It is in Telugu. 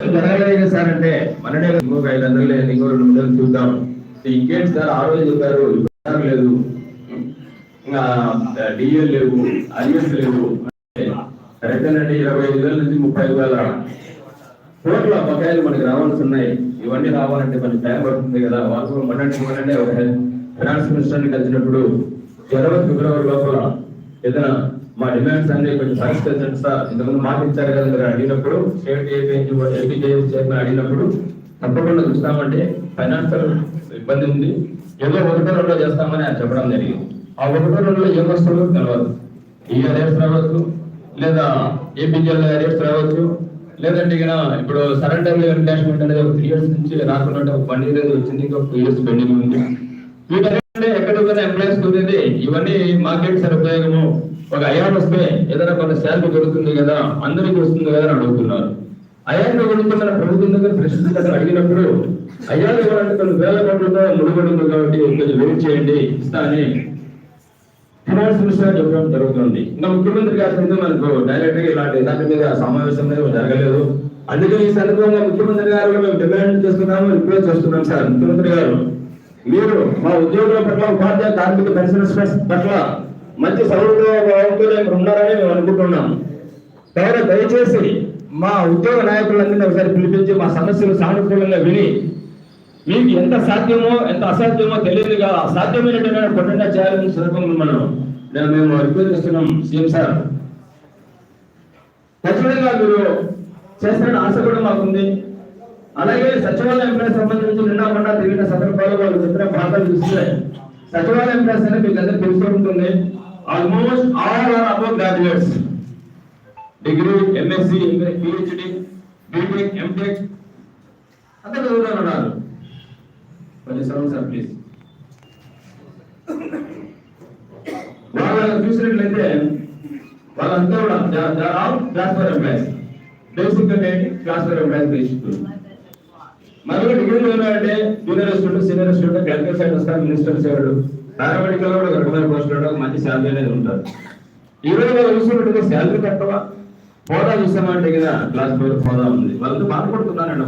జరగలేదు సార్ అంటే మననే ఇంకొక ఐదు వందలు లేదు ఇంకో రెండు వందలు చూద్దాం. ఇంకేంటి సార్? ఆ రోజు చెప్పారు లేదు. ఇంకా డిఎల్ లేవు ఐఎస్ లేవు. రైతులంటే ఇరవై ఐదు వేల నుంచి ముప్పై ఐదు వేల. కోట్ల బకాయిలు మనకి రావాల్సి ఉన్నాయి. ఇవన్నీ రావాలంటే మనకి టైం పడుతుంది కదా. వాళ్ళు మొన్నటి మొన్ననే ఒక ఫైనాన్స్ మినిస్టర్ని కలిసినప్పుడు జనవరి ఫిబ్రవరి లోపల ఏదైనా మా డిమాండ్స్ అన్ని కొంచెం పరిష్కరించండి సార్ ఇంతకుముందు మాట ఇచ్చారు కదా మీరు అడిగినప్పుడు స్టేట్ ఏపీ చైర్మన్ అడిగినప్పుడు తప్పకుండా చూస్తామంటే ఫైనాన్షియల్ ఇబ్బంది ఉంది. ఏదో ఒకటో రెండో చేస్తామని ఆయన చెప్పడం జరిగింది. ఆ ఒకటో రెండులో ఏం వస్తుందో తెలియదు ఈ అదే రావచ్చు లేదా ఏపీజీఎల్ అరేట్స్ రావచ్చు లేదంటే ఇక ఇప్పుడు సరెండర్ ఎన్కాష్మెంట్ అనేది ఒక త్రీ ఇయర్స్ నుంచి రాకుండా ఒక వన్ ఇయర్ వచ్చింది ఇంకా టూ ఇయర్స్ పెండింగ్ ఉంది. వీటన్నిటి ఎంప్లాయీస్ ఉండేది ఇవన్నీ మార్కెట్ సార్ ఉపయోగము ఒక అయాన్ వస్తే ఏదైనా కొంత శాలరీ దొరుకుతుంది కదా అందరికి వస్తుంది కదా అని అడుగుతున్నారు. అయాన్ గురించి మన ప్రభుత్వం దగ్గర ప్రశ్న అడిగినప్పుడు అయాన్ ఇవ్వాలంటే కొన్ని వేల కోట్లతో ముడిపడి ఉంది కాబట్టి కొంచెం వెయిట్ చేయండి ఇస్తా అని ఫైనాన్స్ మినిస్టర్ చెప్పడం జరుగుతుంది. ఇంకా ముఖ్యమంత్రి గారి మీద మనకు డైరెక్ట్గా ఇలాంటి దాని మీద సమావేశం అనేది జరగలేదు. అందుకే ఈ సందర్భంగా ముఖ్యమంత్రి గారు మేము డిమాండ్ చేస్తున్నాము రిక్వెస్ట్ చేస్తున్నాం సార్. ముఖ్యమంత్రి గారు మీరు మా ఉద్యోగుల పట్ల ఉపాధ్యాయ కార్మిక పరిశ్రమ పట్ల మంచి సౌకర్యంతో ఉన్నారని మేము అనుకుంటున్నాం కావున దయచేసి మా ఉద్యోగ నాయకులందరినీ ఒకసారి పిలిపించి మా సమస్యలు సానుకూలంగా విని మీకు ఎంత సాధ్యమో ఎంత అసాధ్యమో తెలియదుగా సాధ్యమైనటువంటి కొట్టంగా చేయాలని సందర్భంగా మనం నేను మేము రిక్వెస్ట్ చేస్తున్నాం సీఎం సార్. ఖచ్చితంగా మీరు చేస్తున్న ఆశ కూడా మాకుంది. అలాగే సచివాలయం ఎంప్లాయ్ సంబంధించి నిన్న మొన్న తిరిగిన సందర్భాల్లో వాళ్ళు చెప్పిన భాగాలు చూస్తే సచివాలయం ఎంప్లాయస్ అనేది మీకు అందరూ తెలిసి ఉంటుంది. Almost all are above graduates degree M Sc PhD B Tech M Tech అంతా చదువుతారు ఉన్నారు. కొంచెం సరౌండ్ సార్ ప్లీజ్ వాళ్ళు చూసినట్లయితే వాళ్ళంతా కూడా క్లాస్ ఫర్ ఎంప్లాయీస్ బేసిక్ అంటే క్లాస్ ఫర్ ఎంప్లాయీస్ తీసుకుంటున్నారు మరొక డిగ్రీలో ఉన్నారంటే జూనియర్ స్టూడెంట్ సీనియర్ స్టూడెంట్ క్యాలికల్ సైడ్ వస్తారు మినిస్టర్ సైడ్ పారామెడికల్ కూడా ఒక రకమైన పోస్ట్ మంచి శాలరీ అనేది ఉంటారు. ఈ రోజు చూసినట్టుగా శాలరీ తక్కువ. హోదా చూసామంటే కదా క్లాస్ ఫోర్ హోదా ఉంది. వాళ్ళంతా బాధపడుతున్నారండి